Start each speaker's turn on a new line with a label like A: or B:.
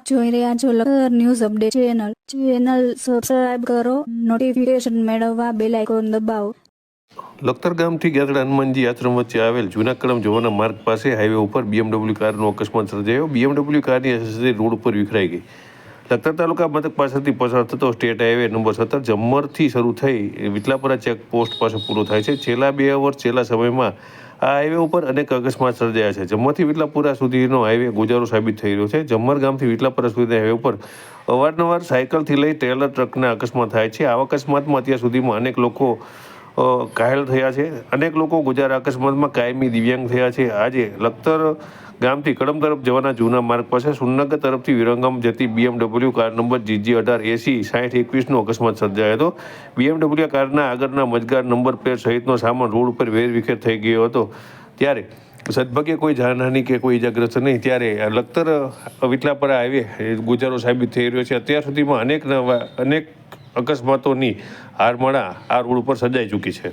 A: આપ જોઈ રહ્યા છો લખર news update channel. Channel subscribe કરો નોટિફિકેશન મેળવવા બેલ આઇકોન દબાવો.
B: લખતર ગામથી ગેરડા હનુમાનજી આશ્રમ વચ્ચે આવેલ જૂના જવાના માર્ગ પાસે હાઈવે ઉપર બીએમડબલ્યુ કારનો અકસ્માત સર્જાયો. બીએમડબલ્યુ કારની અસરથી રોડ ઉપર વિખરાઈ ગઈ. લખતર તાલુકા મથક પાસેથી પસાર થતો સ્ટેટ હાઈવે નંબર સત્તર જમ્મરથી શરૂ થઈ વિટલાપરા ચેક પોસ્ટ પાસે પૂરો થાય છે. છેલ્લા બે અવર છેલ્લા સમયમાં આ હાઈવે ઉપર અનેક અકસ્માત સર્જાયા છે. જમ્મરથી વિટલાપુરા સુધીનો હાઈવે ગુજારો સાબિત થઈ રહ્યો છે. જમ્મર ગામથી વિટલાપુરા સુધીના હાઈવે ઉપર અવારનવાર સાયકલથી લઈ ટ્રેલર ટ્રકના અકસ્માત થાય છે. આવા અકસ્માતમાં અત્યાર સુધીમાં અનેક લોકો ઘાયલ થયા છે. અનેક લોકો ગુજારા અકસ્માતમાં કાયમી દિવ્યાંગ થયા છે. આજે લખતર ગામથી કડમ તરફ જવાના જૂના માર્ગ પાસે સુરનગર તરફથી વિરંગમ જતી બીએમડબલ્યુ કાર નંબર જીજી અઢાર એસી સાઠ એકવીસનો અકસ્માત સર્જાયો હતો. બીએમડબલ્યુ કારના આગળના મજગાર નંબર પ્લેટ સહિતનો સામાન રોડ ઉપર વેરવિખેર થઈ ગયો હતો. ત્યારે સદભાગ્યે કોઈ જાનહાની કે કોઈ ઇજાગ્રસ્ત નહીં. ત્યારે લખતર વિટલાપરા હાઈવે ગુજારો સાબિત થઈ રહ્યો છે. અત્યાર સુધીમાં અનેક નવા અનેક અકસ્માતોની હારમાળા આ રોડ ઉપર સર્જાઈ ચૂકી છે.